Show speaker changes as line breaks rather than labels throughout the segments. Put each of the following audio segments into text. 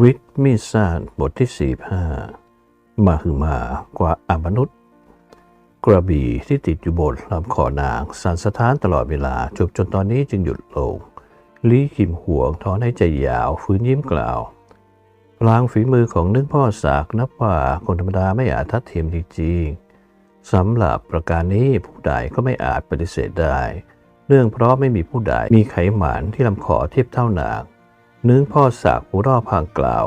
วิกมิซานบทที่สี่ห้ามาคือมากว่าอมนุษย์ กระบี่ที่ติดอยู่บนลำคอนางสั่นสะท้านตลอดเวลาจบจนตอนนี้จึงหยุดลง ลี่ขิมห่วงถอนให้ใจยาวฟื้นยิ้มกล่าวพลางฝีมือของนึกพ่อสากนับว่าคนธรรมดาไม่อาจทัดเทียมจริงๆสำหรับประการนี้ผู้ใดก็ไม่อาจปฏิเสธได้เนื่องเพราะไม่มีผู้ใดมีไขหมานที่ลำคอเทียบเท่านาง นึงพ่อสากผู้รอบพางกล่าว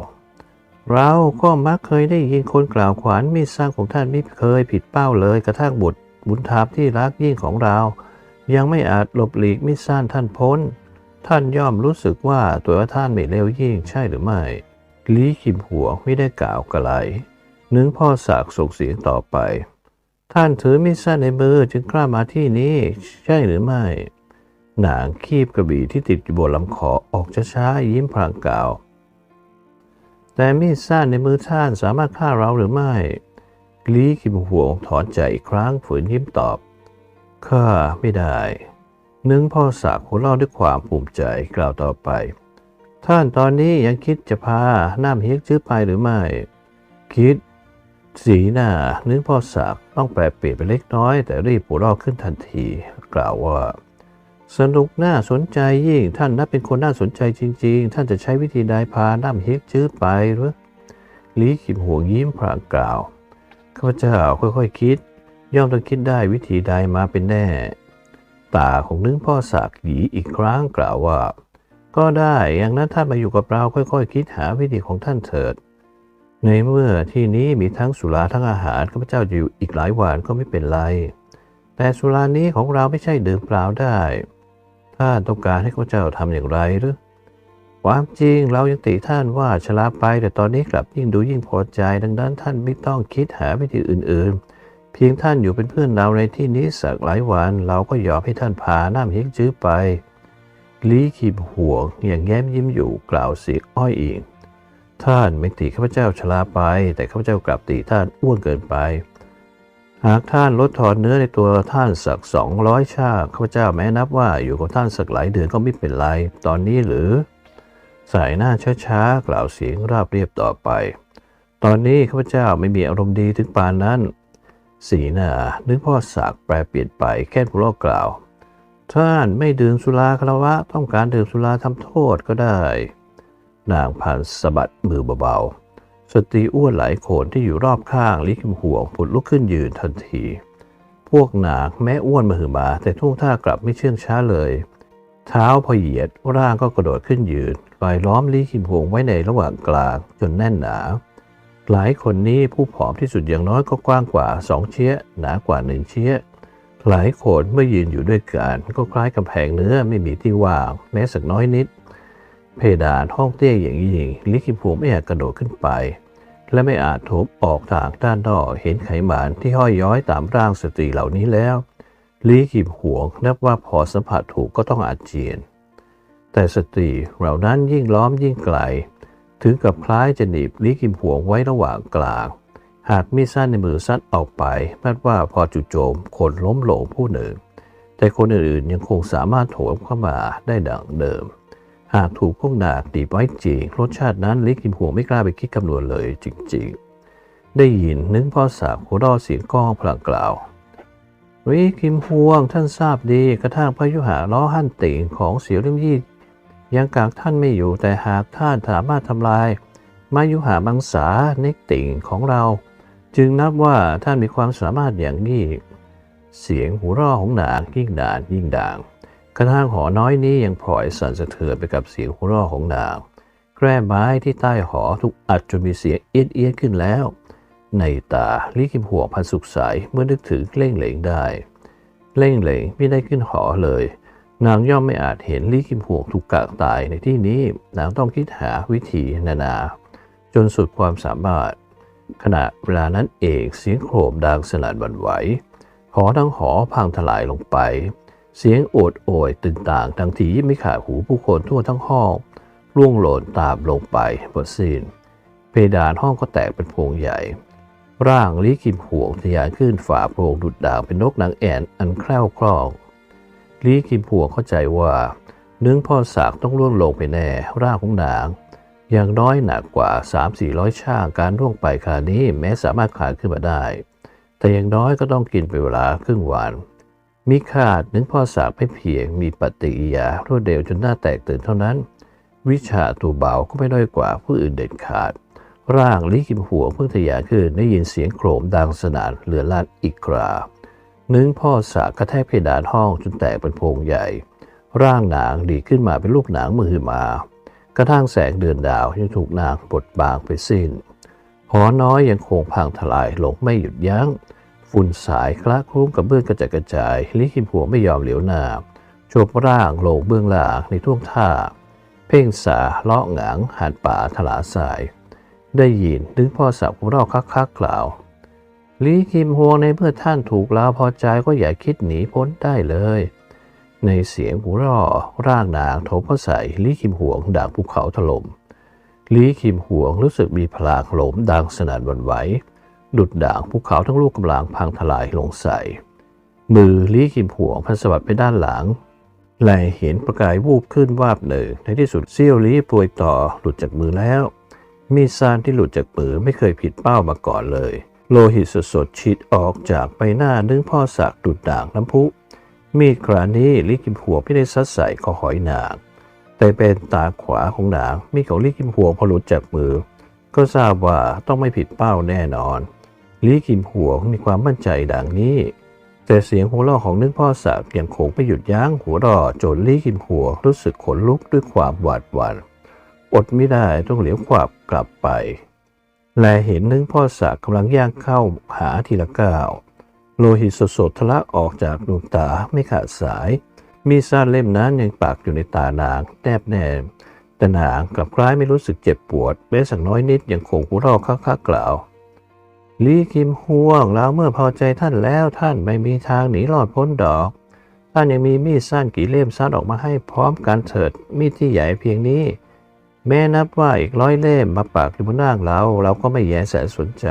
เราก็มักเคยได้ยินคนกล่าวขวานมีดสร้างของท่านไม่เคยผิดเป้าเลยกระทั่งบุตรบุญทาบที่รักยิ่งของเรา ยังไม่อาจหลบหลีกมิดซ่านท่านพ้น ท่านย่อมรู้สึกว่าตัวท่านไม่เลวยิ่งใช่หรือไม่ลีคิมหัวไม่ได้กล่าวกระไรนึงพ่อสากส่งเสียงต่อไป ท่านถือมิดซ่านในมือจึงกล้ามาที่นี้ ใช่หรือไม่ หนางคีบกระบี่ที่ติดอยู่บนลำคอออกช้าๆยิ้มพลางกล่าว แต่มีดสั้นในมือท่านสามารถฆ่าเราหรือไม่ลีคิมห่วงถอนใจอีกครั้งฝืนยิ้มตอบข้าไม่ได้ นึงพ่อสากหัวเราด้วยความภูมิใจกล่าวต่อไป ท่านตอนนี้ยังคิดจะพาหน้ำเฮกจื้อไปหรือไม่ คิด สีหน้านึกพ่อสากต้องแปรเปลี่ยนไปเล็กน้อย แต่รีบหัวเราขึ้นทันที กล่าวว่า สนุกน่าสนใจยิ่ง ท่านนับเป็นคนน่าสนใจจริง ๆ ท่านจะใช้วิธีใดพาน้ำเฮกจื้อไปหรือลีขิมห่วงยิ้มพรางกล่าวข้าพเจ้าค่อยๆคิด ย่อมต้องคิดได้วิธีใดมาเป็นแน่ ตาของนึกพ่อสากหยีอีกครั้งกล่าวว่า ก็ได้อย่างนั้นท่านมาอยู่กับเราค่อยๆคิดหาวิธีของท่านเถิด ในเมื่อที่นี้มีทั้งสุราทั้งอาหารข้าพเจ้าอยู่อีกหลายวันก็ไม่เป็นไร แต่สุรานี้ของเราไม่ใช่ดื่มเปล่าได้ ท่านต้องการให้ข้าพเจ้าทำอย่างไรหรือความจริงเรายังติท่านว่าชราไปแต่ตอนนี้กลับยิ่งดูยิ่งพอใจ ดังนั้นท่านไม่ต้องคิดหาวิธีอื่น ๆ เพียงท่านอยู่เป็นเพื่อนเราในที่นี้สักหลายวัน เราก็ยอมให้ท่านพาน้ำเฮกจื้อไปลีขีบห่วงอย่างแย้มยิ้มอยู่กล่าวเสียงอ้อยอิงท่านไม่ติข้าพเจ้าชราไป แต่ข้าพเจ้ากลับติท่านอ้วนเกินไป หากท่านลดทอนเนื้อในตัวท่านสักสองร้อยชาติข้าพเจ้าแม้นับว่าอยู่กับท่านสักหลายเดือนก็ไม่เป็นไร ตอนนี้หรือ สายหน้าช้าๆกล่าวเสียงราบเรียบต่อไป ตอนนี้ข้าพเจ้าไม่มีอารมณ์ดีถึงปานนั้น สีหน้านึกพ่อสากแปรเปลี่ยนไปแค่ผู้ลอกกล่าว ท่านไม่ดื่มสุราคารวะต้องการดื่มสุราทำโทษก็ได้ นางผ่านสะบัดมือเบาๆ สตรีอ้วนหลายคนที่อยู่รอบข้างลิขิมห่วงผุดลุกขึ้นยืนทันที พวกนางแม้อ้วนมาหือมา แต่ทุ่งท่ากลับไม่เชื่องช้าเลย เท้าพอเหยียดร่างก็กระโดดขึ้นยืนลอยล้อมลิขิมห่วงไว้ในระหว่างกลางจนแน่นหนา หลายคนนี้ผู้ผอมที่สุดอย่างน้อยก็กว้างกว่าสองเชี้ยหนากว่าหนึ่งเชี้ยหลายคนเมื่อยืนอยู่ด้วยกันก็คล้ายกำแพงเนื้อไม่มีที่ว่างแม้สักน้อยนิด เพดานห้องเตี้ยอย่างยิ่งลิขิมห่วงไม่อาจกระโดดขึ้นไป และไม่อาจทุบออกทางด้านนอกเห็นไขมันที่ห้อยย้อยตามร่างสตรีเหล่านี้แล้วลีขิมห่วงนับว่าพอสัมผัสถูกก็ต้องอาเจียน แต่สตรีเหล่านั้นยิ่งล้อมยิ่งไกล ถึงกับคล้ายจะหนีบลีขิมห่วงไว้ระหว่างกลาง หากมีดสั้นในมือสั้นออกไปนับว่าพอจู่โจมคนล้มหลงผู้หนึ่ง แต่คนอื่นๆยังคงสามารถโถมเข้ามาได้ดังเดิม หากถูกพวกนากตีบไว้จริงรสชาตินั้นลิขิมห่วงไม่กล้าไปคิดคำนวณเลยจริงๆ ได้ยินนึกพ่อสาวหัวราะเสียงก้องพลางกล่าวลิขิมห่วงท่านทราบดีกระทั่งพยุหาล้อหั่นติ่งของเสียวเลี่มยี่ยังกากท่านไม่อยู่แต่หากท่านสามารถทำลายมายุหามังสาเนกติ่งของเรา จึงนับว่าท่านมีความสามารถอย่างนี้ เสียงหัวราะของนางยิ่งด่านยิ่งด่าง กระทั่งหอน้อยนี้ยังพลอยสั่นสะเทือนไปกับเสียงหัวเราะของนาง แกร่ไม้ที่ใต้หอทุกอัดจนมีเสียงเอียดเอียดขึ้นแล้ว ในตาลิขิมห่วงพันสุขใสเมื่อนึกถึงเล่งเหลงได้ เล่งเหลงไม่ได้ขึ้นหอเลย นางย่อมไม่อาจเห็นลิขิมห่วงถูกกากตายในที่นี้ นางต้องคิดหาวิธีนานา จนสุดความสามารถ ขณะเวลานั้นเองเสียงโครมดังสนั่นหวั่นไหวหอทั้งหอพังทลายลงไป เสียงโอดโอยตึงต่างดังที่ไม่ขาดหูผู้คนทั่วทั้งห้องร่วงหล่นตามลงไปหมดสิ้นเพดานห้องก็แตกเป็นโพรงใหญ่ ร่างลิขิมห่วงทะยานขึ้นฝ่าโพรงดุดด่างเป็นนกนางแอ่นอันแคล่วคล่องลิขิมห่วงเข้าใจว่า เนื้อพ่อสากต้องล่วงลงไปแน่ ร่างของนาง อย่างน้อยหนักกว่า 3-400ช่างการล่วงไปครานี้แม้สามารถขานขึ้นมาได้ แต่อย่างน้อยก็ต้องกินเป็นเวลาครึ่งวัน มิคาดนึกพ่อสากไม่เพียง มีปฏิกิริยารวดเร็วจนหน้าแตกตื่นเท่านั้น วิชาตัวเบาก็ไม่ด้อยกว่าผู้อื่นเด็ดขาด ร่างลิขิมหัวเพิ่งทะยานขึ้นได้ยินเสียงโครมดังสนั่นเรือลาดอีกครานึงพ่อสากกระแทกเพดานห้องจนแตกเป็นโพรงใหญ่ ร่างหนางดีขึ้นมาเป็นลูกหนังมือมา กระทั่งแสงเดือนดาวยังถูกนางบดบางไปสิ้นหอน้อยยังคงพังทลายลงไม่หยุดยัง้ง ฝุ่นสายคละคลุ้งกับเบื้องกระจัดกระจาย ลิขิมหัวไม่ยอมเหลียวหน้าโฉบร่างลงเบื้องหล่างในท่วงท่า เพ่งสาเลาะหงางหันป่าถลาสาย ได้ยินดึงพ่อสับหัวเราะคักๆกกล่าวลีคิมฮวงในเมื่อท่านถูกลาพอใจก็อย่าคิดหนีพ้นได้เลย ในเสียงหัวราะร่างนางโถเข้าใส่ลีคิมหวงดังภูเขาถล่มลีคิมหวงรู้สึกมีพลางโหลมดังสนั่นหวันไหว ดุดด่างภูเขาทั้งลูกกำลังพังทลายลงใส่ มือลีคิมหวงพันสวัสดไปด้านหลังแลเห็นประกายวูบขึ้นวาบหนึ่งในที่สุดเซี่ยวลี้ปวยต่อหลุดจากมือแล้ว มีซานที่หลุดจากมือไม่เคยผิดเป้ามาก่อนเลย โลหิตสดๆฉีดออกจากใบหน้าดึงพ่อสักดุดด่างน้ำพุ มีดครานี้ลิกิมหัวไม่ได้ซัดใส่คอหอยนางแต่เป็นตาขวาของนางมีดของลิกิมหัวพอหลุดจากมือ ก็ทราบว่าต้องไม่ผิดเป้าแน่นอน ลิกิมหัวมีความมั่นใจดังนี้ แต่เสียงหัวเราะของนึกพ่อสักยังคงไม่หยุดยั้งหัวเราะจนลิกิมหัวรู้สึกขนลุกด้วยความหวาดหวั่นอดไม่ได้ต้องเหลียวขวาบกลับไป แลเห็นนึ่งพ่อสักกำลังย่างเข้าหาทีละก้าวโลหิตสดๆทะลักออกจากดวงตาไม่ขาดสาย มีซ่านเล่มนั้นยังปักอยู่ในตานางแนบแน่แต่นางกลับคล้ายไม่รู้สึกเจ็บปวดแม้สักน้อยนิดยังคงหัวเราะคักๆกล่าว ลีคิมห่วงแล้วเมื่อพอใจท่านแล้วท่านไม่มีทางหนีรอดพ้นดอก ท่านยังมีมีดสั้นกี่เล่มซัดออกมาให้พร้อมกันเถิดมีดที่ใหญ่เพียงนี้ แม้นับว่าอีกร้อยเล่มมาปากอยู่บนหน้าเราเราก็ไม่แยแสนสนใจ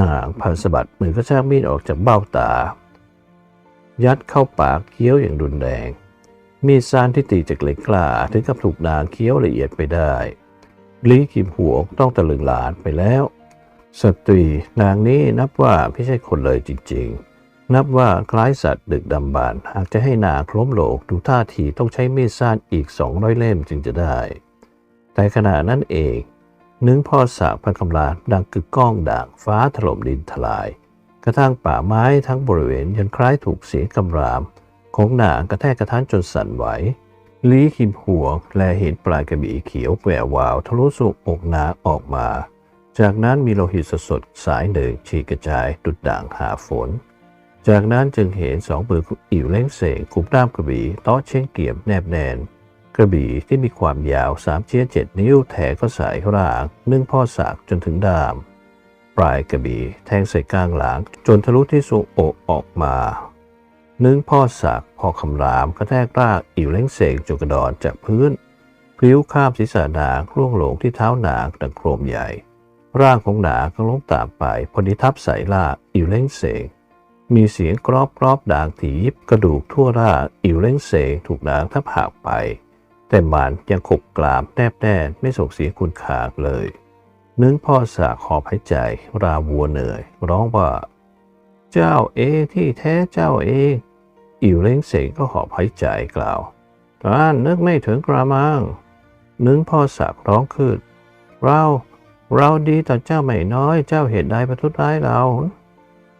นางพันสะบัดมือกระชากมีดออกจากเบ้าตา ยัดเข้าปากเคี้ยวอย่างรุนแรง มีดสั้นที่ตีจากเหล็กกล้าถึงกับถูกนางเคี้ยวละเอียดไปได้ลีกิมหัวต้องตะลึงหลานไปแล้ว สตรีนางนี้นับว่าไม่ใช่คนเลยจริงๆ นับว่าคล้ายสัตว์ดึกดำบรรพ์หากจะให้นางคล้มโหลกดูท่าทีต้องใช้มีดสั้นอีกสองร้อยเล่มจึงจะได้ แต่ขณะนั้นเองนึงพ่อสากพันคำลาดังกึกก้องด่างฟ้าถล่มดินทลาย กระทั่งป่าไม้ทั้งบริเวณยันคล้ายถูกเสียงคำราม ของนางกระแทกกระทันจนสั่นไหวลีคิมหัว แลเห็นปลายกระบี่เขียวแหวววาว ทะลุสุกอกนางออกมา จากนั้นมีโลหิตสดสายหนึ่งฉีกกระจายดุดด่างหาฝน จากนั้นจึงเห็นสองมืออิ๋วเล้งเสงกุมด้ามกระบี่ต้อเช่งเกียมแนบแน่นกระบี่ที่มีความยาวสามเชี้ยเจ็ดนิ้วแทงเข้าใส่ร่างนึ่งพ่อสากจนถึงด้าม ปลายกระบี่แทงใส่กลางหลัง จนทะลุที่ทรวงอกออกมา นึ่งพ่อสักพอคำรามกระแทกรากอิ๋วเล้งเสงจนกระดอนจากพื้นพลิ้วข้ามศีรษะนางร่วงหลงที่เท้านางดังโครมใหญ่ ร่างของนาก็ล้มตามไปพอดีทับใส่ลากอิ๋วเล้งเสงมีเสียงกรอบกรอบด่างถีบกระดูกทั่วร่างอิวเล้งเสงถูกนางทับหักไป แต่หมันยังขบกลามแนบแน่นไม่ส่งเสียงคุณขากเลยนึงพ่อสากขอบหายใจ ราวัวเหนื่อย ร้องว่า เจ้าเองที่แท้เจ้าเองอิวเล้งเสงก็หอบหายใจกล่าวท่านนึกไม่ถึงกระมังนึงพ่อสักร้องขึ้นเรา เราดีต่อเจ้าไม่น้อยเจ้าเหตุใดประทุษร้ายเรา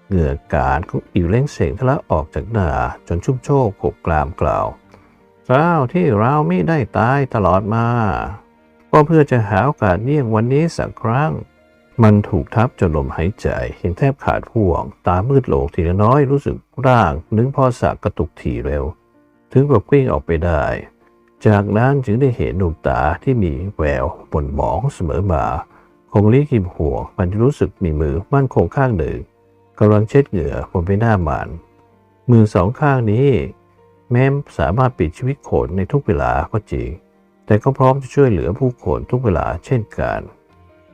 เหงื่อการของอิวเล้งเสียงทะลักออกจากหน้าจนชุ่มโชกขบกลามกล่าวเจ้าที่เราไม่ได้ตายตลอดมา ก็เพื่อจะหาโอกาสเยี่ยงวันนี้สักครั้ง มันถูกทับจนลมหายใจ เห็นแทบขาดห่วง ตามืดโหลงทีละน้อยรู้สึกร่างนึงพ่อสักกระตุกถี่เร็ว ถึงกับกลิ้งออกไปได้จากนั้นจึงได้เห็นดวงตาที่มีแววบนหมองเสมอมา ของลี่กิมหัวมันรู้สึกมีมือมั่นคงข้างหนึ่งกำลังเช็ดเหงื่อบนใบหน้ามัน มือสองข้างนี้ แม้สามารถปิดชีวิตคนในทุกเวลาก็จริง แต่ก็พร้อมจะช่วยเหลือผู้คนทุกเวลาเช่นกัน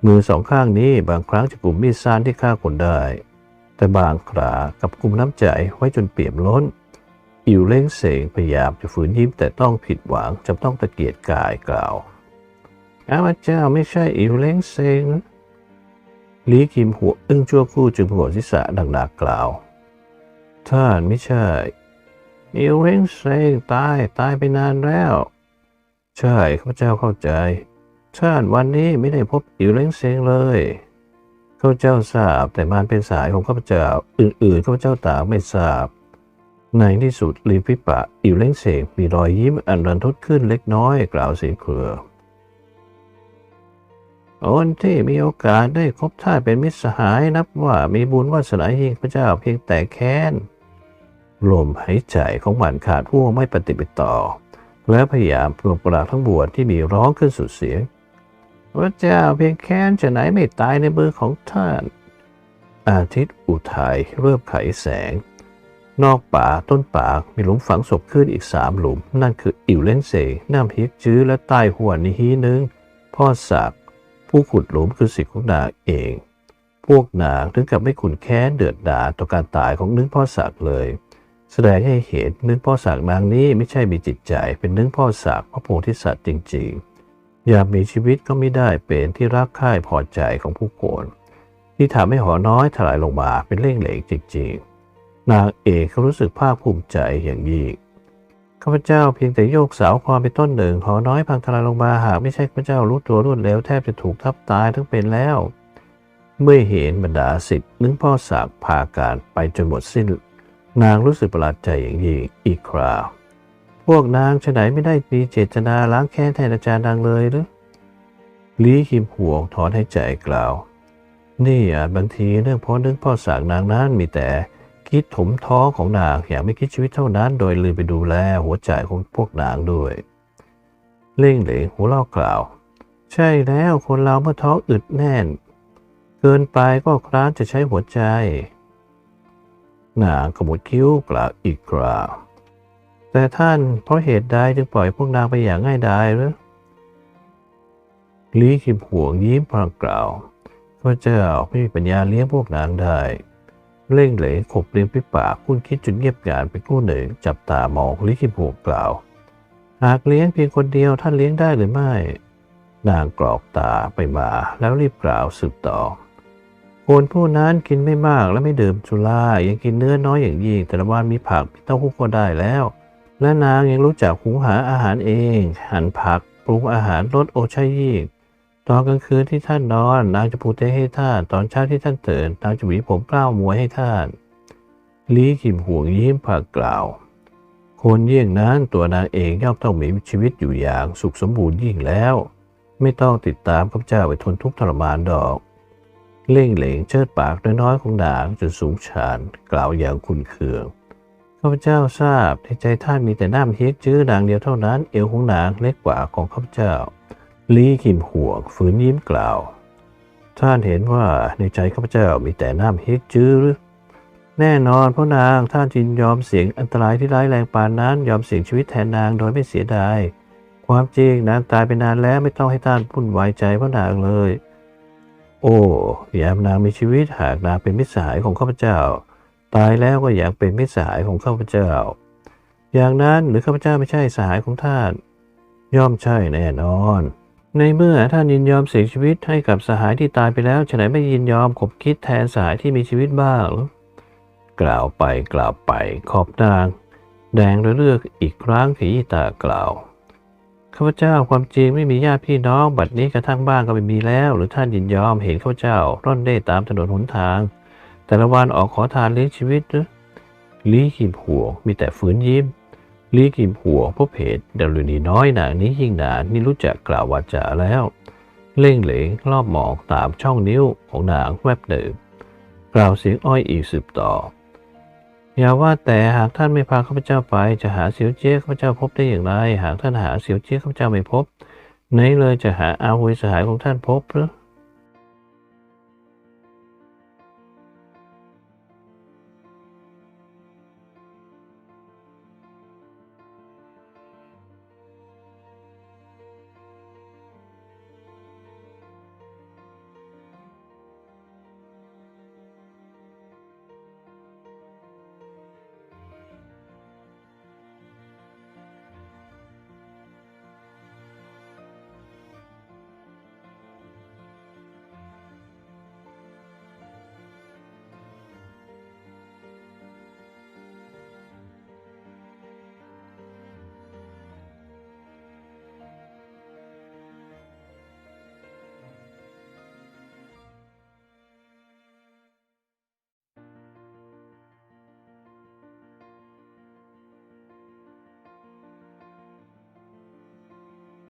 มือสองข้างนี้บางครั้งจะกลุ่มมีดสั้นที่ฆ่าคนได้ แต่บางครากับกลุ่มน้ำใจไว้จนเปี่ยมล้น อิวเล่งเสงพยายามจะฝืนยิ้มแต่ต้องผิดหวังจำต้องตะเกียกกายกล่าว ข้าพเจ้าไม่ใช่อิวเล้งเซงลีคิมหัวอึ้งชั่วครู่จึงโผล่ศีรษะดังดากล่าว ท่านไม่ใช่ อิวเล้งเซงตายตายไปนานแล้ว ใช่ข้าพเจ้าเข้าใจ ท่านวันนี้ไม่ได้พบอิวเล้งเซงเลยข้าพเจ้าทราบแต่มันเป็นสายของข้าพเจ้าอื่นๆข้าพเจ้าต่างไม่ทราบ ในที่สุดริมฝีปากอิวเล้งเซงมีรอยยิ้มอันรันทดขึ้นเล็กน้อยกล่าวเสียงเครือ คนที่มีโอกาสได้คบท่านเป็นมิตรสหายนับว่ามีบุญวาสนายิ่งพระเจ้าเพียงแต่แค้นลมหายใจของมันขาดผู้ไม่ปฏิบัติต่อ และพยายามปลุกปราทั้งบวชที่มีร้องขึ้นสุดเสียงพระเจ้าเพียงแค้นจะไหนไม่ตายในมือของท่าน อาทิตย์อุทัยเริ่มไขแสง นอกป่าต้นป่ามีหลุมฝังศพขึ้นอีกสามหลุม นั่นคืออิวเล่นเซน้ำเฮียกจื้อและใต้หัวนิฮีนึงพ่อศักดิ์ ผู้ขุดหลุมคือสิทธิ์ของนางเอง พวกนางถึงกับไม่ขุนแค้นเดือดดาลต่อการตายของนึกพ่อศักดิ์เลย แสดงให้เห็นนึกพ่อศักดิ์นางนี้ไม่ใช่มีจิตใจเป็นนึกพ่อศักดิ์พระโพธิสัตว์จริงๆอยากมีชีวิตก็ไม่ได้เป็นที่รักใคร่พอใจของผู้คนที่ทำให้หอน้อยถลายลงมาเป็นเล่งเหลงจริง ๆ นางเอกเขารู้สึกภาคภูมิใจอย่างยิ่ง ข้าพเจ้าเพียงแต่โยกเสาความไปต้นหนึ่งหอน้อยพังทลายลงมาหากไม่ใช่ข้าพเจ้ารู้ตัวรวดเร็วแทบจะถูกทับตายทั้งเป็นแล้ว เมื่อเห็นบรรดาสิทธิ์นึกพ่อสากพาการไปจนหมดสิ้น นางรู้สึกประหลาดใจอย่างยิ่งอีกคราวพวกนางฉะไหนไม่ได้มีเจตนาล้างแค้นแทนอาจารย์ดังเลยหรือลีคิมห่วงถอนให้ใจกล่าว นี่อาจบางทีเรื่องพ่อนึกพ่อสากนางนั้นมีแต่ คิดถมท้องของนางอย่างไม่คิดชีวิตเท่านั้น โดยลืมไปดูแลหัวใจของพวกนางด้วย เล่งเหลงหัวเล่ากล่าว ใช่แล้วคนเราเมื่อท้องอึดแน่น เกินไปก็คร้านจะใช้หัวใจนางขมวดคิ้วกล่าวอีกกล่าว แต่ท่านเพราะเหตุใดจึงปล่อยพวกนางไปอย่างง่ายดายหรือลีคิมห่วงยิ้มพลางกล่าวพระเจ้าไม่มีปัญญาเลี้ยงพวกนางได้ เร่งเหลขบเลียงปิปากคุณคิดจนเงียบงานไปครู่หนึ่ง จับตามองลิขิมหัวกล่าว หากเลี้ยงเพียงคนเดียวท่านเลี้ยงได้หรือไม่ นางกรอกตาไปมาแล้วรีบกล่าวสืบต่อคนผู้นั้นกินไม่มากและไม่ดื่มสุรายังกินเนื้อน้อยอย่างยิ่งแต่ละวันมีผักมีเต้าหู้ก็ได้แล้ว และนางยังรู้จักหุงหาอาหารเอง หั่นผักปรุงอาหารรสโอชายิ่ง ตอนกลางคืนที่ท่านนอนนางจะปูเตให้ท่าน ตอนเช้าที่ท่านตื่นนางจะหวีผมกล้าวมวยให้ท่านลีขิมห่วงยิ้มผักกล่าว คนเยี่ยงนั้นตัวนางเองย่อมต้องมีชีวิตอยู่อย่างสุขสมบูรณ์ยิ่งแล้ว ไม่ต้องติดตามข้าพเจ้าไปทนทุกข์ทรมานดอก เล่งเหลงเชิดปากน้อยๆของนางจนสูงชานกล่าวอย่างคุนเคืองข้าพเจ้าทราบในใจท่านมีแต่น้ำเฮียกจื้อนางเดียวเท่านั้น เอวของนางเล็กกว่าของข้าพเจ้า ลีขิมห่วงฝืนยิ้มกล่าว ท่านเห็นว่าในใจข้าพเจ้ามีแต่น้ำเฮียกจื้อหรือ แน่นอนพระนางท่านจินยอมเสี่ยงอันตรายที่ร้ายแรงปานนั้น ยอมเสี่ยงชีวิตแทนนางโดยไม่เสียดาย ความจริงนางตายไปนานแล้วไม่ต้องให้ท่านพุ่นวายใจพระนางเลย โอ้ยามนางมีชีวิตหากนางเป็นมิตรสหายของข้าพเจ้า ตายแล้วก็อยากเป็นมิตรสหายของข้าพเจ้า อย่างนั้นหรือข้าพเจ้าไม่ใช่สหายของท่าน ย่อมใช่แน่นอน ในเมื่อท่านยินยอมเสียชีวิตให้กับสหายที่ตายไปแล้วฉะนั้นไม่ยินยอมขบคิดแทนสหายที่มีชีวิตบ้างหรือกล่าวไปกล่าวไปขอบนาง แดงระเลือกอีกครั้งขี้ตากล่าวข้าพเจ้าความจริงไม่มีญาติพี่น้องบัดนี้กระทั่งบ้านก็ไม่มีแล้ว หรือท่านยินยอมเห็นข้าพเจ้าร่อนเร่ตามถนนหนทาง แต่ละวันออกขอทานเลี้ยงชีวิตหรือลีกิมหัวมีแต่ฝืนยิ้ม ลีกิมหัวพบเหตุดารุณีน้อยนางนี้ยิ่งหนานี่รู้จักกล่าววาจาแล้ว เล่งเหลงรอบมองตามช่องนิ้วของนางแวบหนึ่งกล่าวเสียงอ้อยอีกสืบต่อ อย่าว่าแต่หากท่านไม่พาข้าพเจ้าไปจะหาเสียวเจี้ยข้าพเจ้าพบได้อย่างไร หากท่านหาเสียวเจี้ยข้าพเจ้าไม่พบไหนเลยจะหาอาวุธสหายของท่านพบหรือ